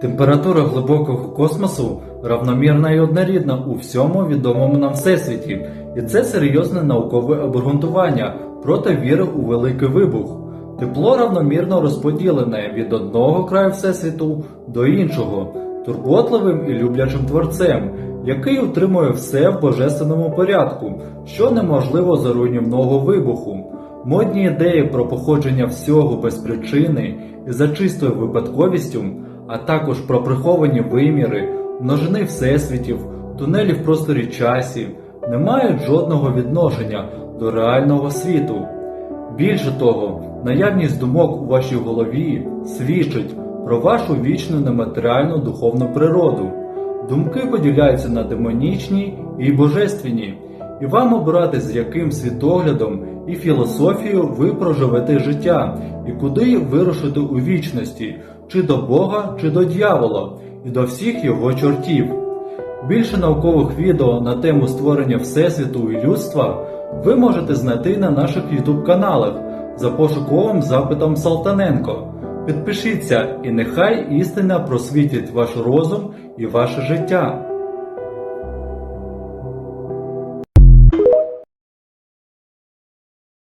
Температура глибокого космосу равномірна і однорідна у всьому відомому нам всесвіті, і це серйозне наукове обґрунтування проти віри у великий вибух. Тепло равномірно розподілене від одного краю всесвіту до іншого, турботливим і люблячим творцем, який утримує все в божественному порядку, що неможливо за руйнівного вибуху. Модні ідеї про походження всього без причини і за чистою випадковістю, а також про приховані виміри, множини всесвітів, тунелі в просторі часі, не мають жодного відношення до реального світу. Більше того, наявність думок у вашій голові свідчить про вашу вічну нематеріальну духовну природу. Думки поділяються на демонічні і божественні, і вам обирати, з яким світоглядом і філософією ви проживете життя, і куди вирушите у вічності, чи до Бога, чи до дьявола, і до всіх його чортів. Більше наукових відео на тему створення Всесвіту і людства ви можете знайти на наших YouTube каналах за пошуковим запитом Салтаненко. Підпишіться і нехай істина просвітить ваш розум і ваше життя.